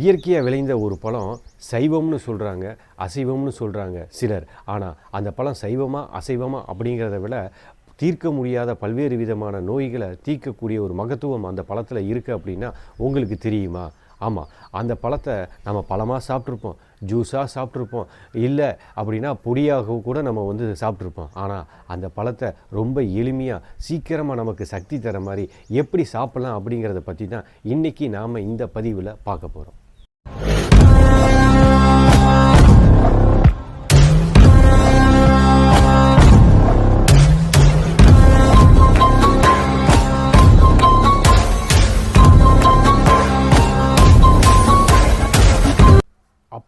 இயற்கையாக விளைந்த ஒரு பழம் சைவம்னு சொல்கிறாங்க அசைவம்னு சொல்கிறாங்க சிலர். ஆனால் அந்த பழம் சைவமாக அசைவமாக அப்படிங்கிறத விட தீர்க்க முடியாத பல்வேறு விதமான நோய்களை தீர்க்கக்கூடிய ஒரு மகத்துவம் அந்த பழத்தில் இருக்குது அப்படின்னா உங்களுக்கு தெரியுமா? ஆமாம் அந்த பழத்தை நம்ம பழமாக சாப்பிட்ருப்போம் ஜூஸாக சாப்பிட்ருப்போம் இல்லை அப்படின்னா பொடியாக கூட நம்ம வந்து சாப்பிட்ருப்போம் ஆனால் அந்த பழத்தை ரொம்ப எளிமையாக சீக்கிரமாக நமக்கு சக்தி தர மாதிரி எப்படி சாப்பிட்லாம் அப்படிங்கிறத பற்றி தான் இன்றைக்கி நாம் இந்த பதிவில் பார்க்க போகிறோம்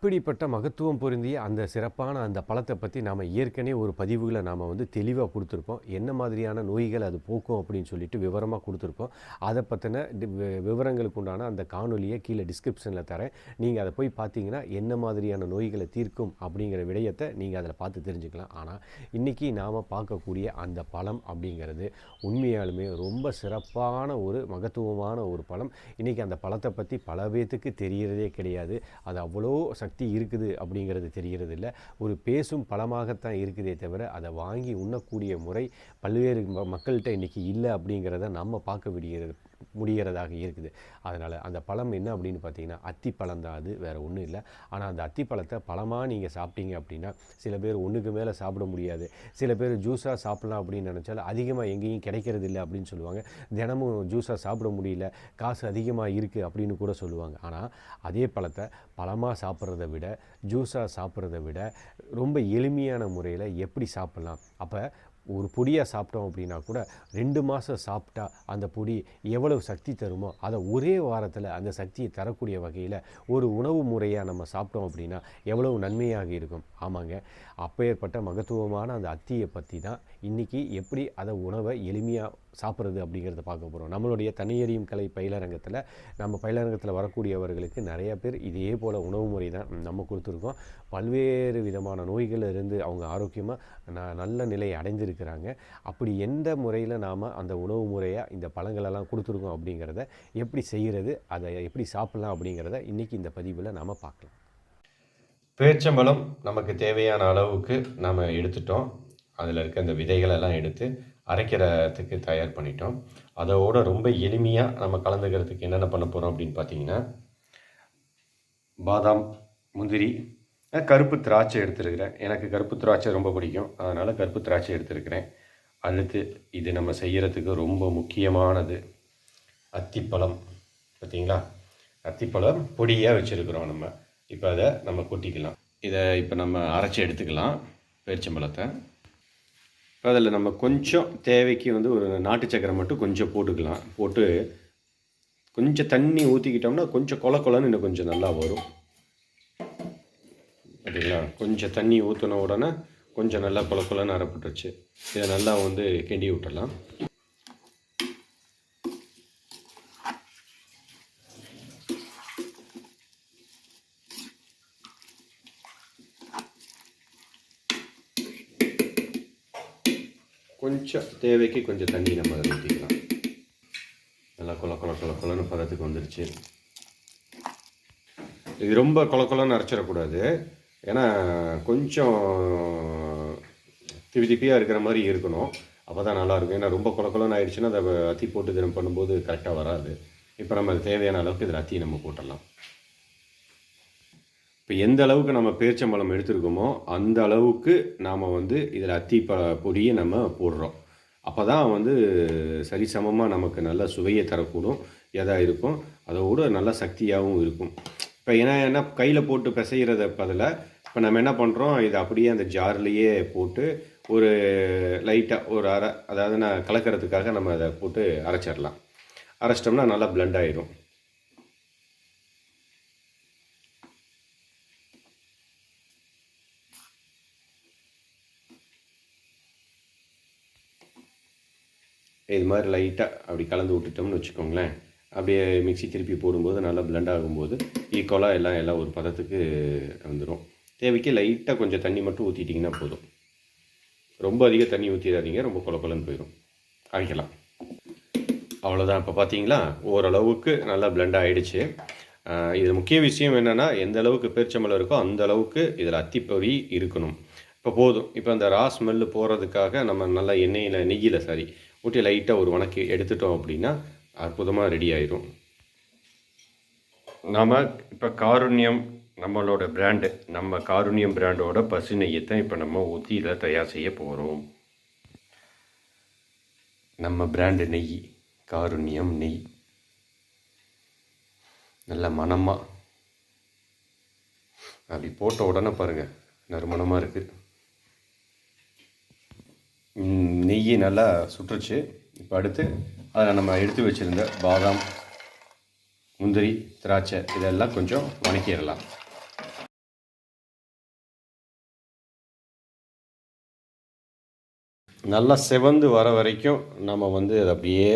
அப்படிப்பட்ட மகத்துவம் பொருந்திய அந்த சிறப்பான அந்த பழத்தை பற்றி நாம் ஏற்கனவே ஒரு பதிவுகளை நாம் வந்து தெளிவாக கொடுத்துருப்போம். என்ன மாதிரியான நோய்கள் அது போக்கும் அப்படின்னு சொல்லிட்டு விவரமாக கொடுத்துருப்போம். அதை பற்றின விவரங்களுக்கு உண்டான அந்த காணொலியை கீழே டிஸ்கிரிப்ஷனில் தரேன். நீங்கள் அதை போய் பார்த்தீங்கன்னா என்ன மாதிரியான நோய்களை தீர்க்கும் அப்படிங்கிற விடயத்தை நீங்கள் அதில் பார்த்து தெரிஞ்சுக்கலாம். ஆனால் இன்றைக்கி நாம் பார்க்கக்கூடிய அந்த பழம் அப்படிங்கிறது உண்மையாலுமே ரொம்ப சிறப்பான ஒரு மகத்துவமான ஒரு பழம். இன்றைக்கி அந்த பழத்தை பற்றி பல பேத்துக்கு தெரிகிறதே கிடையாது. அது அவ்வளோ சக்தி இருக்குது அப்படிங்கிறது தெரிகிறது இல்லை ஒரு பேசும் பழமாகத்தான் இருக்குதே தவிர அதை வாங்கி உண்ணக்கூடிய முறை பல்வேறு மக்கள்கிட்ட இன்றைக்கி இல்லை அப்படிங்கிறத நம்ம பார்க்க விடுகிறது முடிகிறதாக இருக்குது. அதனால் அந்த பழம் என்ன அப்படின்னு பார்த்தீங்கன்னா அத்திப்பழம் தான் அது வேறு ஒன்றும் இல்லை. ஆனால் அந்த அத்திப்பழத்தை பழமாக நீங்கள் சாப்பிட்டீங்க அப்படின்னா சில பேர் ஒன்றுக்கு மேலே சாப்பிட முடியாது. சில பேர் ஜூஸாக சாப்பிட்லாம் அப்படின்னு நினச்சாலும் அதிகமாக எங்கேயும் கிடைக்கிறது இல்லை அப்படின்னு சொல்லுவாங்க. தினமும் ஜூஸாக சாப்பிட முடியல காசு அதிகமாக இருக்குது அப்படின்னு கூட சொல்லுவாங்க. ஆனால் அதே பழத்தை பழமாக சாப்பிட்றத விட ஜூஸாக சாப்பிட்றத விட ரொம்ப எளிமையான முறையில் எப்படி சாப்பிட்லாம்? அப்போ ஒரு பொடியாக சாப்பிட்டோம் அப்படின்னா கூட ரெண்டு மாதம் சாப்பிட்டா அந்த பொடி எவ்வளவு சக்தி தருமோ அதை ஒரே வாரத்தில் அந்த சக்தியை தரக்கூடிய வகையில் ஒரு உணவு முறையாக நம்ம சாப்பிட்டோம் அப்படின்னா எவ்வளவு நன்மையாக இருக்கும். ஆமாங்க. அப்பேற்பட்ட மகத்துவமான அந்த அத்தியை பற்றி தான் இன்றைக்கி எப்படி அதை உணவை எளிமையாக சாப்பிட்றது அப்படிங்கிறத பார்க்க போகிறோம் நம்மளுடைய தனியறியும் கலை பயிலரங்கத்தில் நம்ம பயிலரங்கத்தில் வரக்கூடியவர்களுக்கு நிறைய பேர் இதே போல் உணவு முறை தான் நம்ம கொடுத்துருக்கோம். பல்வேறு விதமான நோய்களிலிருந்து இருந்து அவங்க ஆரோக்கியமாக ந நல்ல நிலையை இருக்கிறாங்க அப்படி எந்த முறையில் நாம் அந்த உணவு முறையாக இந்த பழங்களெல்லாம் கொடுத்துருக்கோம் அப்படிங்கிறத எப்படி செய்கிறது அதை எப்படி சாப்பிட்லாம் அப்படிங்கிறத இன்றைக்கி இந்த பதிவில் நாம் பார்க்கலாம். பேச்சம்பழம் நமக்கு தேவையான அளவுக்கு நாம் எடுத்துட்டோம். அதில் இருக்க அந்த விதைகளெல்லாம் எடுத்து அரைக்கிறதுக்கு தயார் பண்ணிட்டோம். அதோட ரொம்ப எளிமையாக நம்ம கலந்துக்கிறதுக்கு என்னென்ன பண்ண போகிறோம் அப்படின்னு பார்த்தீங்கன்னா பாதாம் முந்திரி கருப்பு திராட்சை எடுத்துருக்கிறேன். எனக்கு கருப்பு திராட்சை ரொம்ப பிடிக்கும். அதனால் கருப்பு திராட்சை எடுத்துருக்கிறேன். அடுத்து இது நம்ம செய்கிறதுக்கு ரொம்ப முக்கியமானது. அத்திப்பழம். பார்த்தீங்களா அத்திப்பழம் பொடியாக வச்சுருக்குறோம் நம்ம. இப்போ அதை நம்ம கொட்டிக்கலாம். இதை இப்போ நம்ம அரைச்சி எடுத்துக்கலாம். பேரிச்சம்பழத்தை. இப்போ அதில் நம்ம கொஞ்சம் தேவைக்கு வந்து ஒரு நாட்டு சக்கரை மட்டும் கொஞ்சம் போட்டுக்கலாம். போட்டு கொஞ்சம் தண்ணி ஊற்றிக்கிட்டோம்னா கொஞ்சம் கொல கொலன்னு இன்னும் கொஞ்சம் நல்லா வரும். சரிங்களா கொஞ்சம் தண்ணி ஊற்றின உடனே கொஞ்சம் நல்லா கொல கொலன்னு அரைப்பட்டுருச்சு. இதை நல்லா வந்து கிண்டி விட்டலாம் கொஞ்சம் தேவைக்கு கொஞ்சம் தண்ணி நம்ம ஊற்றிக்கலாம் நல்லா கொல கொல கொல கொலன்னு பதத்துக்கு வந்துருச்சு. இது ரொம்ப கொல கொலன்னு அரைச்சிடக்கூடாது. ஏன்னா கொஞ்சம் திப்பி திப்பியாக இருக்கிற மாதிரி இருக்கணும். அப்போ தான் நல்லாயிருக்கும் ஏன்னா ரொம்ப கொல ஆயிடுச்சுன்னா அதை அத்தி போட்டு தினம் பண்ணும்போது கரெக்டாக வராது. இப்போ நம்ம அது தேவையான அளவுக்கு இதில் அத்தியை நம்ம போட்டுடலாம். இப்போ எந்த அளவுக்கு நம்ம பேரிச்சம்பழம் எடுத்துருக்கோமோ அந்த அளவுக்கு நாம் வந்து இதில் அத்தி ப பொடியை நம்ம போடுறோம். அப்போ தான் வந்து சரிசமமாக நமக்கு நல்ல சுவையை தரக்கூடும். எதாக இருக்கும். அதோட நல்ல சக்தியாகவும் இருக்கும். இப்போ ஏன்னா என்ன கையில் போட்டு பிசைகிறத பதில் இப்போ நம்ம என்ன பண்ணுறோம் இதை அப்படியே அந்த ஜார்லேயே போட்டு ஒரு லைட்டாக ஒரு அரை அதாவது நான் கலக்கிறதுக்காக நம்ம அதை போட்டு அரைச்சிடலாம். அரைச்சிட்டோம்னா நல்லா blend ஆயிடும் இது மாதிரி லைட்டாக அப்படி கலந்து விட்டுட்டோம்னு வச்சுக்கோங்களேன். அப்படியே மிக்சி திருப்பி போடும்போது நல்லா blend ஆகும்போது ஈக்குவலாக எல்லாம் எல்லாம் ஒரு பதத்துக்கு வந்துடும் தேவைக்கு லைட்டாக கொஞ்சம் தண்ணி மட்டும் ஊற்றிட்டிங்கன்னா போதும். ரொம்ப அதிக தண்ணி ஊற்றிடாதீங்க ரொம்ப கொல போயிடும் அரைக்கலாம் அவ்வளோதான் இப்போ பார்த்தீங்களா ஓரளவுக்கு நல்லா பிளெண்ட் ஆகிடுச்சு இது முக்கிய விஷயம் என்னென்னா எந்த அளவுக்கு பேரிச்சம்பளம் இருக்கோ அந்த அளவுக்கு இதில் அத்திப்பொறி இருக்கணும். இப்போ போதும். இப்போ அந்த ரா ஸ்மெல்லு போகிறதுக்காக நம்ம நல்லா எண்ணெயில் நெய்யில் சாரி ஊட்டி லைட்டாக ஒரு வணக்கி எடுத்துட்டோம் அப்படின்னா அற்புதமாக ரெடி ஆயிரும். நாம் இப்போ காருண்யம் நம்மளோட பிராண்டு நம்ம காருண்யம் பிராண்டோட பசு நெய்யை தான் இப்போ நம்ம ஊற்றி இதில் தயார் செய்ய போகிறோம் நம்ம பிராண்டு நெய் காருண்யம் நெய். நல்ல மணமாக அப்படி போட்ட உடனே பாருங்கள் நறுமணமாக இருக்குது நெய் நல்லா சுற்றுச்சு. இப்போ அடுத்து அதில் நம்ம எடுத்து வச்சுருந்த பாதாம் முந்திரி திராட்சை இதெல்லாம் கொஞ்சம் வணக்கிடலாம். நல்லா செவந்து வர வரைக்கும் நம்ம வந்து அதை அப்படியே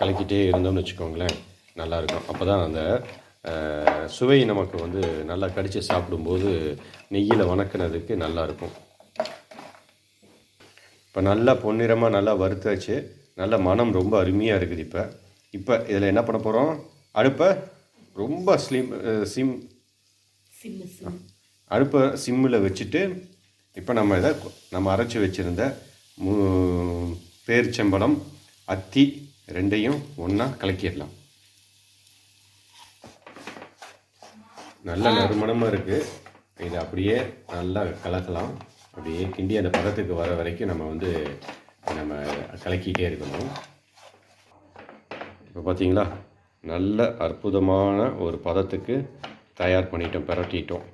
கலக்கிட்டே இருந்தோம்னு வச்சுக்கோங்களேன். நல்லாயிருக்கும் அப்போ தான் அந்த சுவை நமக்கு வந்து நல்லா கடித்து சாப்பிடும்போது நெய்யில் வணக்கினதுக்கு நல்லாயிருக்கும் இப்போ நல்லா பொன்னிறமாக நல்லா வறுத்தாச்சு. நல்ல மனம் ரொம்ப அருமையாக இருக்குது இப்போ. இப்போ இதில் என்ன பண்ண போகிறோம் அடுப்பை ரொம்ப ஸ்லிம் சிம் அடுப்பை சிம்மில் வச்சுட்டு இப்போ நம்ம இதை நம்ம அரைச்சி வச்சுருந்த மு பேரிச்சம்பழம் அத்தி ரெண்டையும் ஒன்றா கலக்கிடலாம். நல்ல நறுமணமாக இருக்குது இதை அப்படியே நல்லா கலக்கலாம். அப்படியே கிண்டி அந்த பதத்துக்கு வர வரைக்கும் நம்ம வந்து நம்ம கலக்கிட்டே இருக்கணும். இப்போ பார்த்தீங்களா நல்ல அற்புதமான ஒரு பதத்துக்கு தயார் பண்ணிட்டோம் பிரட்டிட்டோம்.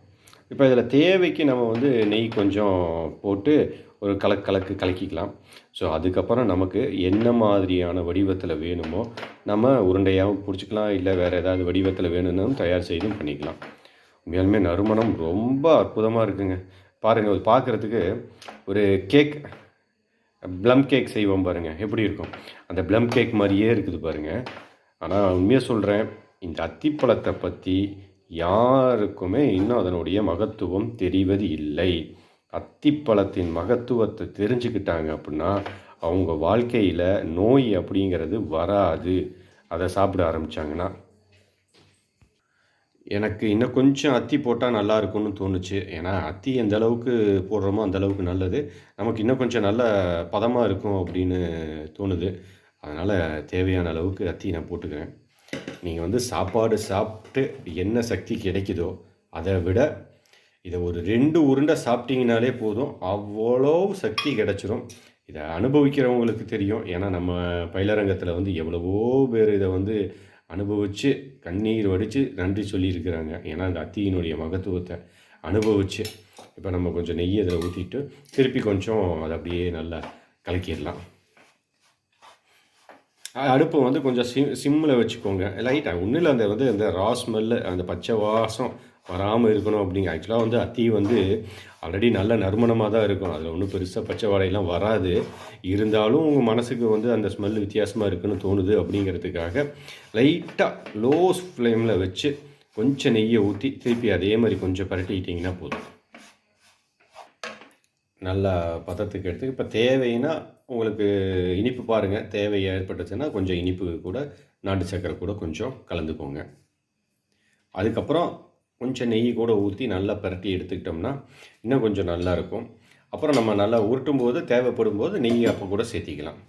இப்போ இதில் தேவைக்கு நம்ம வந்து நெய் கொஞ்சம் போட்டு ஒரு கலக்கு கலக்கு கலக்கிக்கலாம். ஸோ அதுக்கப்புறம் நமக்கு என்ன மாதிரியான வடிவத்தில் வேணுமோ நம்ம உருண்டையாகவும் பிடிச்சிக்கலாம். இல்லை வேறு ஏதாவது வடிவத்தில் வேணும்னாலும் தயார் செய்தும் பண்ணிக்கலாம். உண்மையாலுமே நறுமணம் ரொம்ப அற்புதமாக இருக்குங்க. பாருங்கள் அது பார்க்குறதுக்கு ஒரு கேக் ப்ளம் கேக் செய்வோம் பாருங்கள் எப்படி இருக்கும்? அந்த ப்ளம் கேக் மாதிரியே இருக்குது பாருங்கள் ஆனால் உண்மையாக சொல்கிறேன் இந்த அத்திப்பழத்தை பற்றி யாருக்குமே இன்னும் அதனுடைய மகத்துவம் தெரிவது இல்லை. அத்திப்பழத்தின் மகத்துவத்தை தெரிஞ்சுக்கிட்டாங்க அப்படின்னா அவங்க வாழ்க்கையில் நோய் அப்படிங்கிறது வராது. அதை சாப்பிட ஆரம்பித்தாங்கன்னா எனக்கு இன்னும் கொஞ்சம் அத்தி போட்டால் நல்லா இருக்கும்னு தோணுச்சு. ஏன்னா அத்தி எந்த அளவுக்கு போடுறோமோ அந்த அளவுக்கு நல்லது. நமக்கு இன்னும் கொஞ்சம் நல்ல பதமாக இருக்கும் அப்படின்னு தோணுது. அதனால் தேவையான அளவுக்கு அத்தி நான் போட்டுக்கிறேன். நீங்கள் வந்து சாப்பாடு சாப்பிட்டு என்ன சக்தி கிடைக்குதோ அதை விட இதை ஒரு ரெண்டு உருண்டை சாப்பிட்டீங்கனாலே போதும். அவ்வளோ சக்தி கிடச்சிரும். இதை அனுபவிக்கிறவங்களுக்கு தெரியும். ஏன்னா நம்ம பயிலரங்கத்தில் வந்து எவ்வளவோ பேர் இதை வந்து அனுபவித்து கண்ணீர் வடித்து நன்றி சொல்லியிருக்கிறாங்க. ஏன்னா அந்த அத்தியினுடைய மகத்துவத்தை அனுபவித்து இப்போ நம்ம கொஞ்சம் நெய் அதில் ஊற்றிட்டு திருப்பி கொஞ்சம் அதை அப்படியே நல்லா கலக்கிடலாம். அடுப்பு வந்து கொஞ்சம் சிம் சிம்மில் வச்சுக்கோங்க. லைட்டாக ஒன்றும் இல்லை அந்த வந்து அந்த ரா ஸ்மெல்லு அந்த பச்சை வாசம் வராமல் இருக்கணும் அப்படிங்க. ஆக்சுவலாக வந்து அத்தி வந்து ஆல்ரெடி நல்ல நறுமணமாக தான் இருக்கும். அதில் ஒன்றும் பெருசாக பச்சை வாடையெல்லாம் வராது. இருந்தாலும் உங்கள் மனசுக்கு வந்து அந்த ஸ்மெல் வித்தியாசமாக இருக்குன்னு தோணுது அப்படிங்கிறதுக்காக லைட்டாக லோ ஃப்ளேமில் வச்சு கொஞ்சம் நெய்யை ஊற்றி திருப்பி அதே மாதிரி கொஞ்சம் பரட்டிக்கிட்டிங்கன்னா போதும். நல்லா பதத்துக்கு எடுத்து இப்போ தேவைன்னா உங்களுக்கு இனிப்பு பாருங்கள் தேவை ஏற்பட்டுச்சுன்னா கொஞ்சம் இனிப்பு கூட நாட்டு சக்கரை கூட கொஞ்சம் கலந்துக்கோங்க. அதுக்கப்புறம் கொஞ்சம் நெய் கூட ஊற்றி நல்லா பரட்டி எடுத்துக்கிட்டோம்னா இன்னும் கொஞ்சம் நல்லாயிருக்கும் அப்புறம் நம்ம நல்லா உருட்டும் போது தேவைப்படும் போது நெய் அப்போ கூட சேர்த்திக்கலாம்.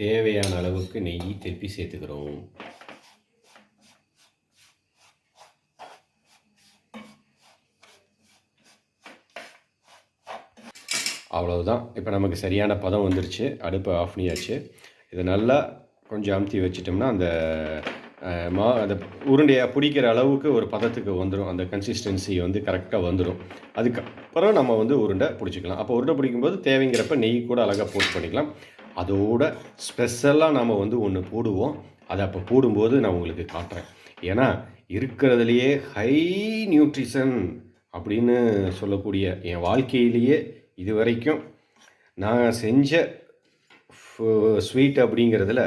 தேவையான அளவுக்கு நெய் திருப்பி சேர்த்துக்கிறோம். அவ்வளவுதான். இப்போ நமக்கு சரியான பதம் வந்துருச்சு. அடுப்பை ஆஃப் பண்ணியாச்சு. இதை நல்லா கொஞ்சம் அமுத்தி வச்சிட்டோம்னா அந்த மா அந்த உருண்டையாக பிடிக்கிற அளவுக்கு ஒரு பதத்துக்கு வந்துடும் அந்த கன்சிஸ்டன்சி வந்து கரெக்டாக வந்துடும் அதுக்கப்புறம் நம்ம வந்து உருண்டை பிடிச்சிக்கலாம். அப்போ உருண்டை பிடிக்கும்போது தேவைங்கிறப்ப நெய் கூட அழகாக போட்டு பண்ணிக்கலாம். அதோட ஸ்பெஷலாக நம்ம வந்து ஒன்று போடுவோம். அதை அப்போ போடும்போது நான் உங்களுக்கு காட்டுறேன். ஏன்னா இருக்கிறதுலையே ஹை நியூட்ரிஷன் அப்படின்னு சொல்லக்கூடிய என் வாழ்க்கையிலேயே இது வரைக்கும் நான் செஞ்ச ஸ்வீட் அப்படிங்கிறதுல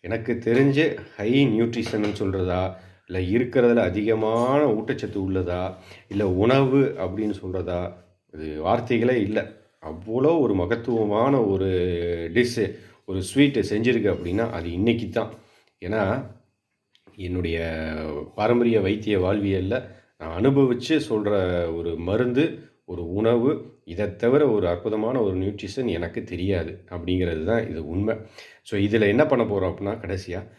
எனக்கு தெரிஞ்ச ஹை நியூட்ரிஷன் சொல்கிறதா இல்லை இருக்கிறதுல அதிகமான ஊட்டச்சத்து உள்ளதா இல்லை உணவு அப்படின்னு சொல்கிறதா இது வார்த்தைகளே இல்லை. அவ்வளோ ஒரு மகத்துவமான ஒரு டிஷ்ஷு ஒரு ஸ்வீட்டு செஞ்சுருக்கு அப்படின்னா அது இன்னைக்கு தான் ஏன்னா என்னுடைய பாரம்பரிய வைத்திய வாழ்வியலில் நான் அனுபவித்து சொல்கிற ஒரு மருந்து ஒரு உணவு இதை தவிர ஒரு அற்புதமான ஒரு நியூட்ரிஷன் எனக்கு தெரியாது அப்படிங்கிறது தான் இது உண்மை. ஸோ இதில் என்ன பண்ண போகிறோம் அப்படின்னா கடைசியாக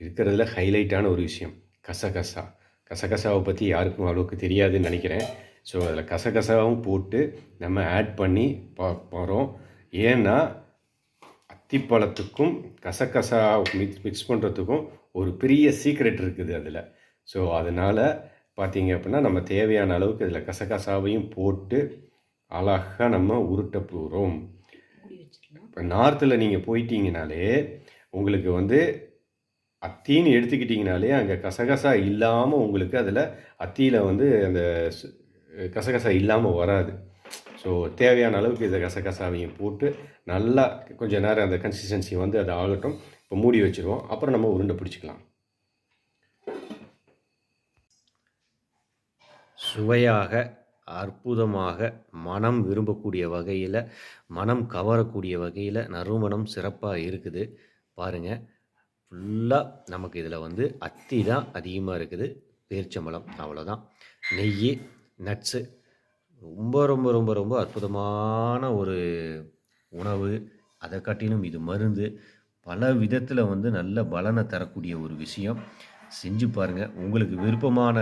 இருக்கிறதுல ஹைலைட்டான ஒரு விஷயம் கசகசா. கசகசாவை பற்றி யாருக்கும் அளவுக்கு தெரியாதுன்னு நினைக்கிறேன். ஸோ அதில் கசகசாவும் போட்டு நம்ம ஆட் பண்ணி பா போகிறோம் ஏன்னா அத்திப்பழத்துக்கும் கசகசா மிக்ஸ் மிக்ஸ் பண்ணுறதுக்கும் ஒரு பெரிய சீக்ரெட் இருக்குது அதில். ஸோ அதனால் பார்த்தீங்க அப்படின்னா நம்ம தேவையான அளவுக்கு இதில் கசகசாவையும் போட்டு அழகாக நம்ம உருட்ட போகிறோம் இப்போ நார்த்தில் நீங்கள் போயிட்டீங்கனாலே உங்களுக்கு வந்து அத்தின்னு எடுத்துக்கிட்டிங்கனாலே அங்கே கசகசா இல்லாமல் உங்களுக்கு அதில் அத்தியில் வந்து அந்த கசகசா இல்லாமல் வராது. ஸோ தேவையான அளவுக்கு இதை கசகசாவையும் போட்டு நல்லா கொஞ்சம் நேரம் அந்த கன்சிஸ்டன்சி வந்து அது ஆகட்டும். இப்போ மூடி வச்சுருவோம். அப்புறம் நம்ம உருண்டை பிடிச்சிக்கலாம். சுவையாக அற்புதமாக மனம் விரும்பக்கூடிய வகையில் மனம் கவரக்கூடிய வகையில் நறுமணம் சிறப்பாக இருக்குது. பாருங்கள் ஃபுல்லாக நமக்கு இதில் வந்து அத்தி தான் அதிகமாக இருக்குது. பேரிச்சம்பழம் அவ்வளோதான் நெய் நட்ஸு. ரொம்ப ரொம்ப ரொம்ப ரொம்ப அற்புதமான ஒரு உணவு. அதை காட்டிலும் இது மருந்து. பல விதத்தில் வந்து நல்ல பலனை தரக்கூடிய ஒரு விஷயம். செஞ்சு பாருங்கள் உங்களுக்கு விருப்பமான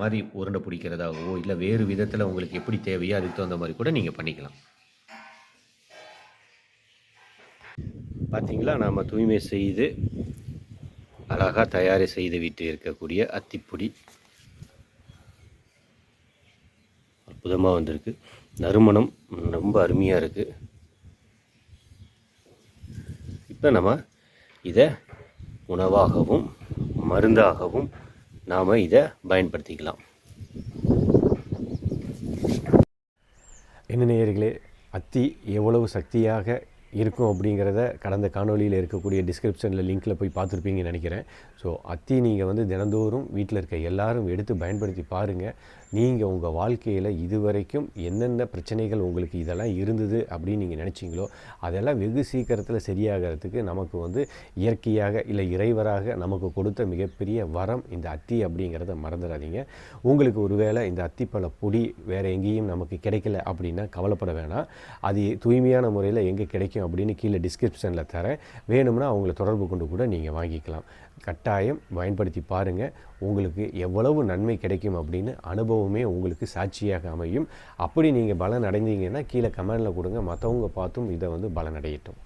மாதிரி உருண்டை பிடிக்கிறதாகவோ இல்லை வேறு விதத்தில் உங்களுக்கு எப்படி தேவையோ அதுக்கு தகுந்த மாதிரி கூட நீங்கள் பண்ணிக்கலாம். பார்த்தீங்களா நாம் தூய்மை செய்து அழகாக தயாரி செய்து விட்டு இருக்கக்கூடிய அத்திப்பொடி. அற்புதமாக வந்திருக்கு. நறுமணம் ரொம்ப அருமையாக இருக்குது இப்போ நம்ம இதை உணவாகவும் மருந்தாகவும் நாம் இதை பயன்படுத்திக்கலாம். என்ன நேயர்களே அத்தி எவ்வளவு சக்தியாக இருக்கும் அப்படிங்கிறத கடந்த காணொளியில் இருக்கக்கூடிய டிஸ்கிரிப்ஷனில் லிங்க்கில் போய் பார்த்துருப்பீங்கன்னு நினைக்கிறேன். ஸோ அத்தி நீங்கள் வந்து தினந்தோறும் வீட்டில் இருக்க எல்லாரும் எடுத்து பயன்படுத்தி பாருங்கள் நீங்கள் உங்கள் வாழ்க்கையில் இதுவரைக்கும் என்னென்ன பிரச்சனைகள் உங்களுக்கு இதெல்லாம் இருந்தது அப்படின்னு நீங்கள் நினச்சிங்களோ அதெல்லாம் வெகு சீக்கிரத்தில் சரியாகிறதுக்கு நமக்கு வந்து இயற்கையாக இல்லை இறைவராக நமக்கு கொடுத்த மிகப்பெரிய வரம் இந்த அத்தி அப்படிங்கிறத மறந்துடாதீங்க. உங்களுக்கு ஒருவேளை இந்த அத்திப்பழ பொடி வேறு எங்கேயும் நமக்கு கிடைக்கல அப்படின்னா கவலைப்பட வேணாம். அது தூய்மையான முறையில் எங்கே கிடைக்கும் அப்படின்னு கீழே டிஸ்கிரிப்ஷனில் தரேன். வேணும்னா அவங்கள தொடர்பு கொண்டு கூட நீங்கள் வாங்கிக்கலாம். கட்டாயம் பயன்படுத்தி பாருங்கள் உங்களுக்கு எவ்வளவு நன்மை கிடைக்கும் அப்படின்னு அனுபவமே உங்களுக்கு சாட்சியாக அமையும். அப்படி நீங்கள் பலன் அடைந்தீங்கன்னா கீழே கமெண்டில் கொடுங்க. மற்றவங்க பார்த்தும் இதை வந்து பலன் அடையட்டும்